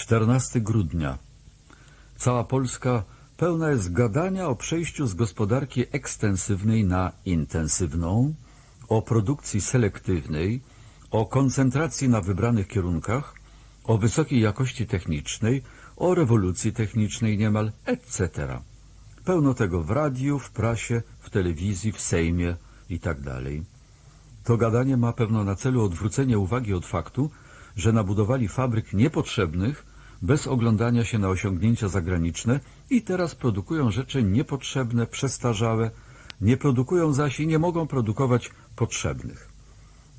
14 grudnia. Cała Polska pełna jest gadania o przejściu z gospodarki ekstensywnej na intensywną, o produkcji selektywnej, o koncentracji na wybranych kierunkach, o wysokiej jakości technicznej, o rewolucji technicznej niemal, etc. Pełno tego w radiu, w prasie, w telewizji, w Sejmie i tak. To gadanie ma pewno na celu odwrócenie uwagi od faktu, że nabudowali fabryk niepotrzebnych, bez oglądania się na osiągnięcia zagraniczne i teraz produkują rzeczy niepotrzebne, przestarzałe, nie produkują zaś i nie mogą produkować potrzebnych.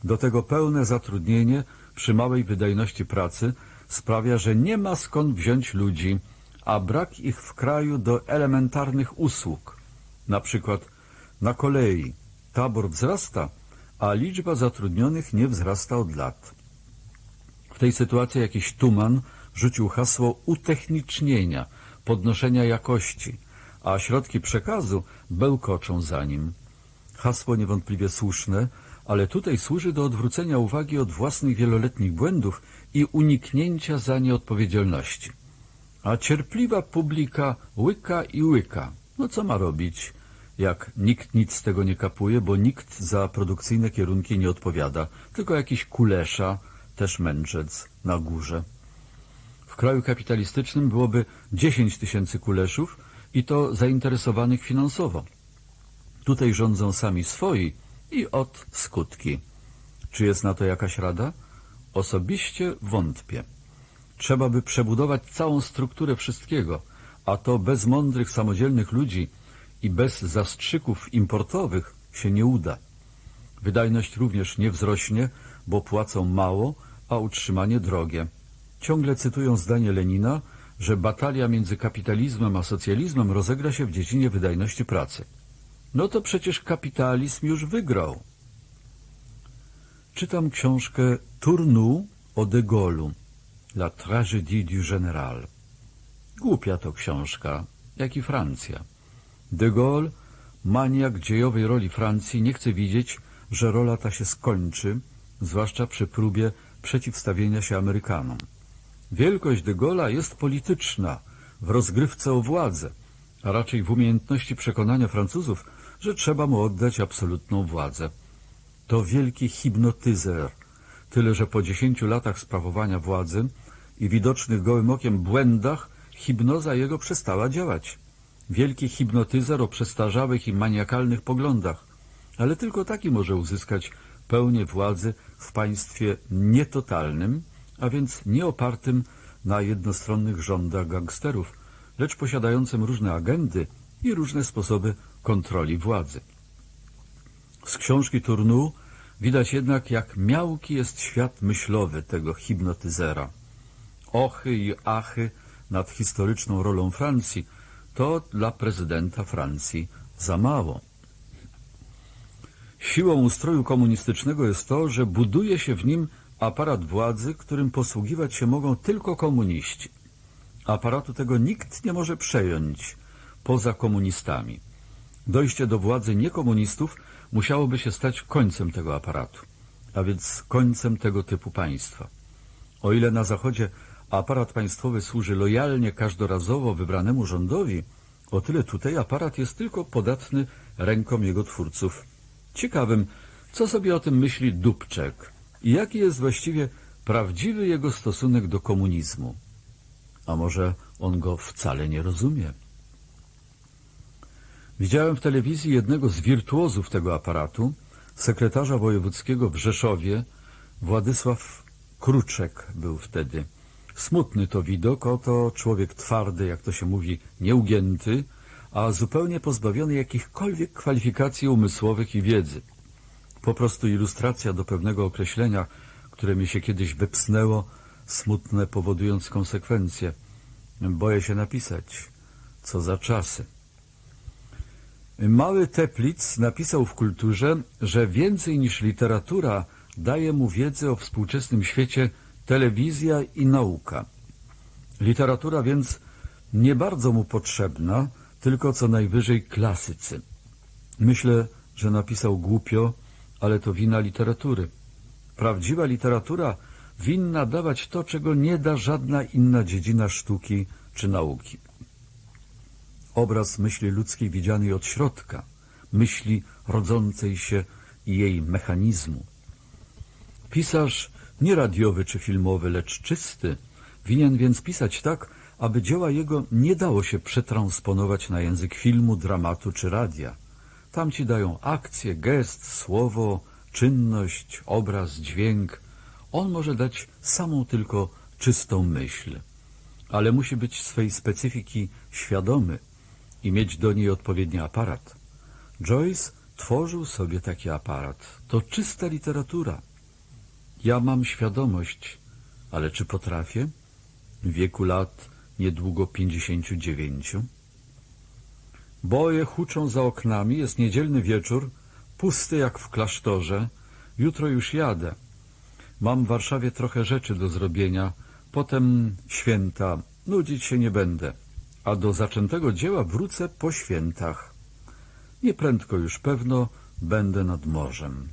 Do tego pełne zatrudnienie przy małej wydajności pracy sprawia, że nie ma skąd wziąć ludzi, a brak ich w kraju do elementarnych usług. Na przykład na kolei tabor wzrasta, a liczba zatrudnionych nie wzrasta od lat. W tej sytuacji jakiś tuman rzucił hasło utechnicznienia, podnoszenia jakości, a środki przekazu bełkoczą za nim. Hasło niewątpliwie słuszne, ale tutaj służy do odwrócenia uwagi od własnych wieloletnich błędów i uniknięcia za nie odpowiedzialności. A cierpliwa publika łyka i łyka. No co ma robić, jak nikt nic z tego nie kapuje, bo nikt za produkcyjne kierunki nie odpowiada, tylko jakiś kulesza, też mędrzec na górze. Kraju kapitalistycznym byłoby 10 tysięcy kuleszów i to zainteresowanych finansowo. Tutaj rządzą sami swoi i od skutki. Czy jest na to jakaś rada? Osobiście wątpię. Trzeba by przebudować całą strukturę wszystkiego, a to bez mądrych, samodzielnych ludzi i bez zastrzyków importowych się nie uda. Wydajność również nie wzrośnie, bo płacą mało, a utrzymanie drogie. Ciągle cytują zdanie Lenina, że batalia między kapitalizmem a socjalizmem rozegra się w dziedzinie wydajności pracy. No to przecież kapitalizm już wygrał. Czytam książkę Tournou o de Gaulle'u, La tragédie du général. Głupia to książka, jak i Francja. De Gaulle, maniak dziejowej roli Francji, nie chce widzieć, że rola ta się skończy, zwłaszcza przy próbie przeciwstawienia się Amerykanom. Wielkość de Gaulle'a jest polityczna, w rozgrywce o władzę, a raczej w umiejętności przekonania Francuzów, że trzeba mu oddać absolutną władzę. To wielki hipnotyzer, tyle że po dziesięciu latach sprawowania władzy i widocznych gołym okiem błędach hipnoza jego przestała działać. Wielki hipnotyzer o przestarzałych i maniakalnych poglądach, ale tylko taki może uzyskać pełnię władzy w państwie nietotalnym, a więc nie opartym na jednostronnych rządach gangsterów, lecz posiadającym różne agendy i różne sposoby kontroli władzy. Z książki Tournou widać jednak, jak miałki jest świat myślowy tego hipnotyzera. Ochy i achy nad historyczną rolą Francji to dla prezydenta Francji za mało. Siłą ustroju komunistycznego jest to, że buduje się w nim aparat władzy, którym posługiwać się mogą tylko komuniści. Aparatu tego nikt nie może przejąć poza komunistami. Dojście do władzy niekomunistów musiałoby się stać końcem tego aparatu, a więc końcem tego typu państwa. O ile na Zachodzie aparat państwowy służy lojalnie każdorazowo wybranemu rządowi, o tyle tutaj aparat jest tylko podatny rękom jego twórców. Ciekawym, co sobie o tym myśli Dubczek i jaki jest właściwie prawdziwy jego stosunek do komunizmu. A może on go wcale nie rozumie? Widziałem w telewizji jednego z wirtuozów tego aparatu, sekretarza wojewódzkiego w Rzeszowie, Władysław Kruczek był wtedy. Smutny to widok, oto człowiek twardy, jak to się mówi, nieugięty, a zupełnie pozbawiony jakichkolwiek kwalifikacji umysłowych i wiedzy. Po prostu ilustracja do pewnego określenia, które mi się kiedyś wypsnęło, smutne powodując konsekwencje. Boję się napisać. Co za czasy. Mały Teplic napisał w kulturze, że więcej niż literatura daje mu wiedzę o współczesnym świecie telewizja i nauka. Literatura więc nie bardzo mu potrzebna, tylko co najwyżej klasycy. Myślę, że napisał głupio, ale to wina literatury. Prawdziwa literatura winna dawać to, czego nie da żadna inna dziedzina sztuki czy nauki. Obraz myśli ludzkiej widzianej od środka, myśli rodzącej się i jej mechanizmu. Pisarz nie radiowy czy filmowy, lecz czysty, winien więc pisać tak, aby dzieła jego nie dało się przetransponować na język filmu, dramatu czy radia. Tam ci dają akcję, gest, słowo, czynność, obraz, dźwięk. On może dać samą tylko czystą myśl, ale musi być swej specyfiki świadomy i mieć do niej odpowiedni aparat. Joyce tworzył sobie taki aparat. To czysta literatura. Ja mam świadomość, ale czy potrafię? W wieku lat niedługo pięćdziesięciu dziewięciu. Boje huczą za oknami, jest niedzielny wieczór, pusty jak w klasztorze. Jutro już jadę. Mam w Warszawie trochę rzeczy do zrobienia, potem święta, nudzić się nie będę, a do zaczętego dzieła wrócę po świętach. Nieprędko już pewno będę nad morzem.